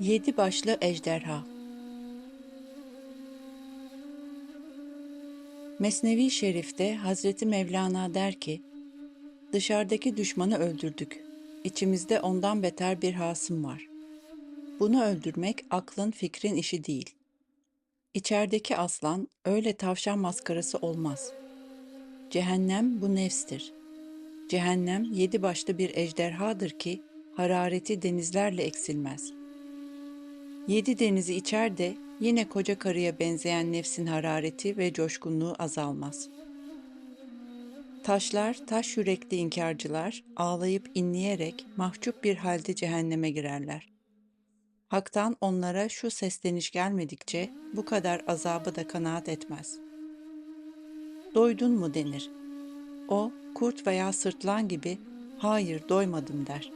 Yedi başlı ejderha Mesnevi Şerif'te Hazreti Mevlana der ki, Dışarıdaki düşmanı öldürdük. İçimizde ondan beter bir hasım var. Bunu öldürmek aklın fikrin işi değil. İçerideki aslan öyle tavşan maskarası olmaz. Cehennem bu nefstir. Cehennem yedi başlı bir ejderhadır ki harareti denizlerle eksilmez.'' Yedi denizi içer de yine koca karıya benzeyen nefsin harareti ve coşkunluğu azalmaz. Taşlar, taş yürekli inkarcılar ağlayıp inleyerek mahcup bir halde cehenneme girerler. Hak'tan onlara şu sesleniş gelmedikçe bu kadar azabı da kanaat etmez. Doydun mu denir. O, kurt veya sırtlan gibi hayır doymadım der.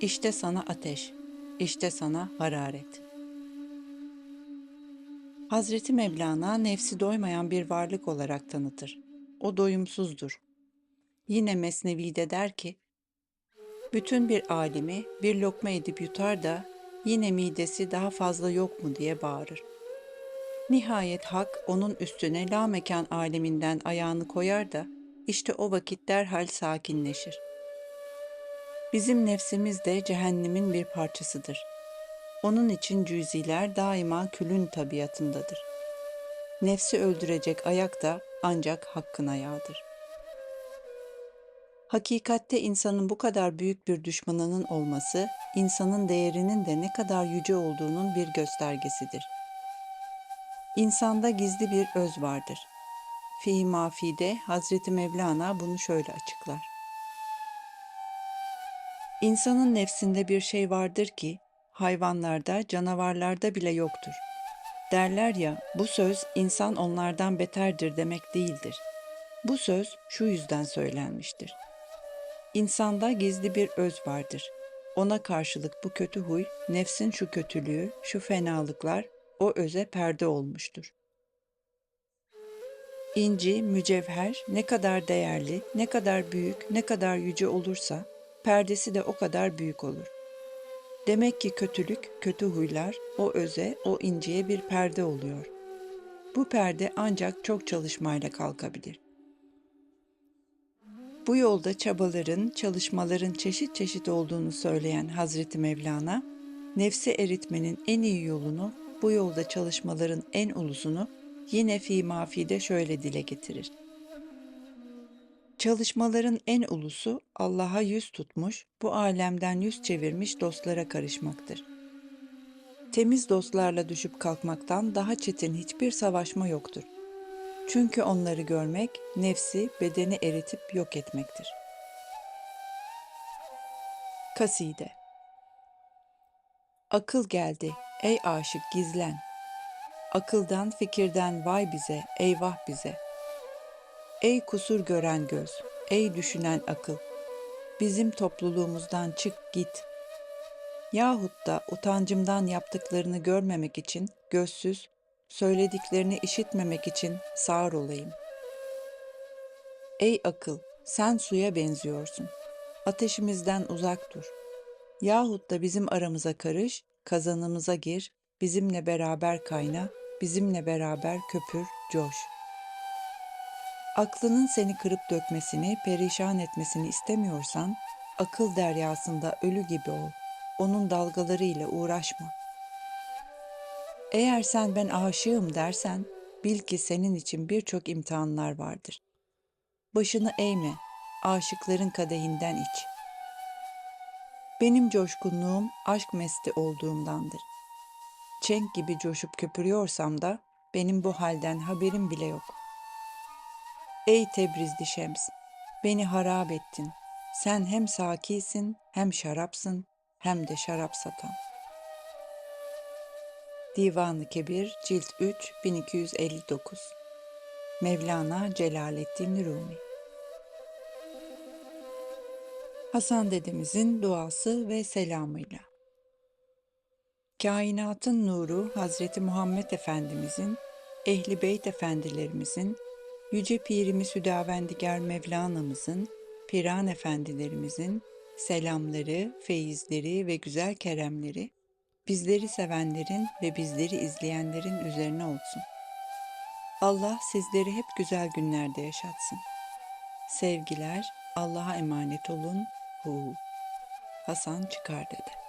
İşte sana ateş.'' İşte sana hararet. Hazreti Mevlana nefsi doymayan bir varlık olarak tanıtır. O doyumsuzdur. Yine Mesnevi'de der ki, bütün bir alimi bir lokma edip yutar da yine midesi daha fazla yok mu diye bağırır. Nihayet hak onun üstüne la mekan aleminden ayağını koyar da işte o vakit derhal sakinleşir. Bizim nefsimiz de cehennemin bir parçasıdır. Onun için cüziler daima külün tabiatındadır. Nefsi öldürecek ayak da ancak hakkın ayağıdır. Hakikatte insanın bu kadar büyük bir düşmanının olması, insanın değerinin de ne kadar yüce olduğunun bir göstergesidir. İnsanda gizli bir öz vardır. Fi mafide Hazreti Mevlana bunu şöyle açıklar. İnsanın nefsinde bir şey vardır ki hayvanlarda, canavarlarda bile yoktur. Derler ya, bu söz insan onlardan beterdir demek değildir. Bu söz şu yüzden söylenmiştir. İnsanda gizli bir öz vardır. Ona karşılık bu kötü huy, nefsin şu kötülüğü, şu fenalıklar o öze perde olmuştur. İnci, mücevher ne kadar değerli, ne kadar büyük, ne kadar yüce olursa perdesi de o kadar büyük olur. Demek ki kötülük, kötü huylar o öze, o inciye bir perde oluyor. Bu perde ancak çok çalışmayla kalkabilir. Bu yolda çabaların, çalışmaların çeşit çeşit olduğunu söyleyen Hazreti Mevlana, nefsi eritmenin en iyi yolunu, bu yolda çalışmaların en ulusunu yine fi mafide şöyle dile getirir. Çalışmaların en ulusu Allah'a yüz tutmuş, bu alemden yüz çevirmiş dostlara karışmaktır. Temiz dostlarla düşüp kalkmaktan daha çetin hiçbir savaşma yoktur. Çünkü onları görmek, nefsi, bedeni eritip yok etmektir. Kaside Akıl geldi, ey aşık gizlen. Akıldan, fikirden vay bize, eyvah bize.'' Ey kusur gören göz, ey düşünen akıl, bizim topluluğumuzdan çık git. Yahut da utancımdan yaptıklarını görmemek için gözsüz, söylediklerini işitmemek için sağır olayım. Ey akıl, sen suya benziyorsun. Ateşimizden uzak dur. Yahut da bizim aramıza karış, kazanımıza gir, bizimle beraber kayna, bizimle beraber köpür, coş.'' Aklının seni kırıp dökmesini, perişan etmesini istemiyorsan, akıl deryasında ölü gibi ol. Onun dalgalarıyla uğraşma. Eğer sen ben aşığım dersen, bil ki senin için birçok imtihanlar vardır. Başını eğme, aşıkların kadehinden iç. Benim coşkunluğum aşk mesti olduğumdandır. Çenk gibi coşup köpürüyorsam da benim bu halden haberim bile yok.'' Ey Tebrizli Şems, beni harap ettin. Sen hem sakisin, hem şarapsın, hem de şarap satan. Divanı Kebir, Cilt 3, 1259 Mevlana Celaleddin Rumi Hasan dedemizin duası ve selamıyla. Kainatın nuru Hazreti Muhammed Efendimizin, Ehli Beyt Efendilerimizin, Yüce Pirimiz Hüdavendigar Mevlana'mızın, Piran Efendilerimizin selamları, feyizleri ve güzel keremleri bizleri sevenlerin ve bizleri izleyenlerin üzerine olsun. Allah sizleri hep güzel günlerde yaşatsın. Sevgiler, Allah'a emanet olun. Hu. Hasan çıkar dedi.